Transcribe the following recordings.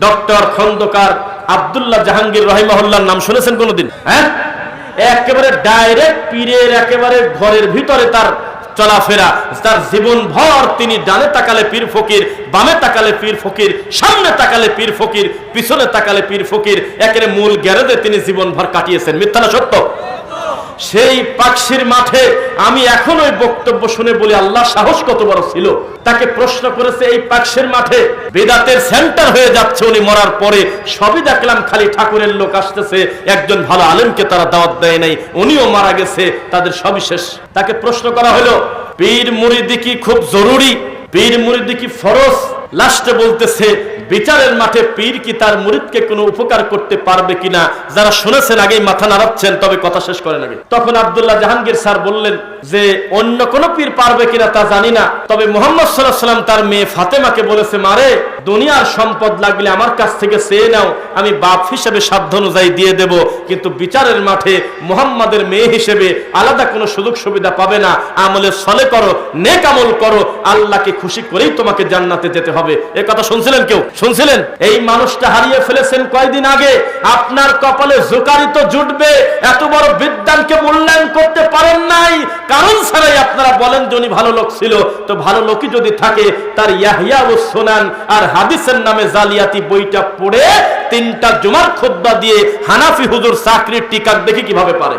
Doctor Khandaker Abdullah Jahangir রহিমাহুল্লাহর নাম শুনেছেন কোনোদিন? হ্যাঁ? একেবারে ডাইরেক্ট পীরের একেবারে ঘরের ভিতরে তার চলাফেরা, তার জীবন ভর তিনি ডানে তাকালে পীর ফকির, বামে তাকালে পীর ফকির, সামনে তাকালে পীর ফকির, পিছনে তাকালে পীর ফকির, একেবারে মূল গ্যারেজে তিনি জীবন ভর কাটিয়েছেন। মিথ্যা সত্য? সেই পাকশির মাঠে আমি এখন ওই বক্তব্য শুনে বলি, আল্লাহ সাহস কত বড় ছিল। তাকে প্রশ্ন করেছে, এই পাকশির মাঠে বেদাতের সেন্টার হয়ে যাচ্ছে, উনি মরার পরে সবই দেখলাম খালি ঠাকুরের লোক আসতেছে, একজন ভালো আলেমকে তারা দাওয়াত দেয় নাই, উনিও মারা গেছে, তাদের সবই শেষ। তাকে প্রশ্ন করা হলো, পীর মুরিদি কি খুব জরুরি? পীর মুরিদি কি ফরজ? লাস্টে বলতেছে বিচারের মাঠে পীর কি তার মুরিদকে কোনো উপকার করতে পারবে কিনা? যারা শুনেছেন, আগেই মাথা নাড়াচ্ছেন, তবে কথা শেষ করেন আগে। তখন আব্দুল্লাহ জাহাঙ্গীর স্যার বললেন যে, অন্য কোন পীর পারবে কিনা তা জানি না। তবে মোহাম্মদ সাল্লাহ সাল্লাম তার মেয়ে ফাতেমাকে বলেছে মারে দুনিয়ার সম্পদ লাগলে আমার কাছ থেকে চেয়ে নাও, আমি বাপ হিসেবে সাধ্য অনুযায়ী দিয়ে দেব। কিন্তু বিচারের মাঠে মোহাম্মদের মেয়ে হিসেবে আলাদা কোনো সুযোগ সুবিধা পাবে না। আমলে সলে করো, নেক আমল করো, আল্লাহকে খুশি করেই তোমাকে জান্নাতে যেতে হবে। এ কথা শুনছিলেন কেউ? শুনছিলেন? এই মানুষটা হারিয়ে ফেলেছেন কয়দিন আগে। আপনার কপালে জোকারিত জুটবে, এত বড় বিদ্যানকে মূল্যায়ন করতে পারেন নাই কারণ ছাড়াই আপনারা বলেন যে উনি ভালো লোক ছিল, তো ভালো লোকই যদি থাকে, তার ইয়াহিয়া ও সোনান আর হাদিসের নামে জালিয়াতি বইটা পড়ে তিনটা জুমার খুদ্া দিয়ে হানাফি হুজুর চাকরির টিকার দেখে কীভাবে পারে।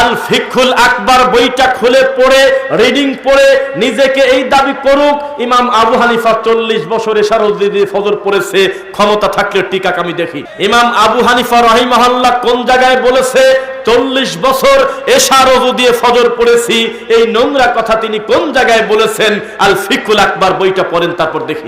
আল ফিকুল আকবার বইটা খুলে পড়ে, রিডিং পড়ে, নিজেকে এই দাবি করুক, ইমাম আবু হানিফা চল্লিশ বছর ফজর পড়েছে, ক্ষমতা থাকলে টিকা আমি দেখি। ইমাম আবু হানিফা রহিমহল্লা কোন জায়গায় বলেছে চল্লিশ বছর এসারজু দিয়ে ফজর পড়েছি, এই নোংরা কথা তিনি কোন জায়গায় বলেছেন? আল ফিকুল আকবার, বইটা পড়েন, তারপর দেখি।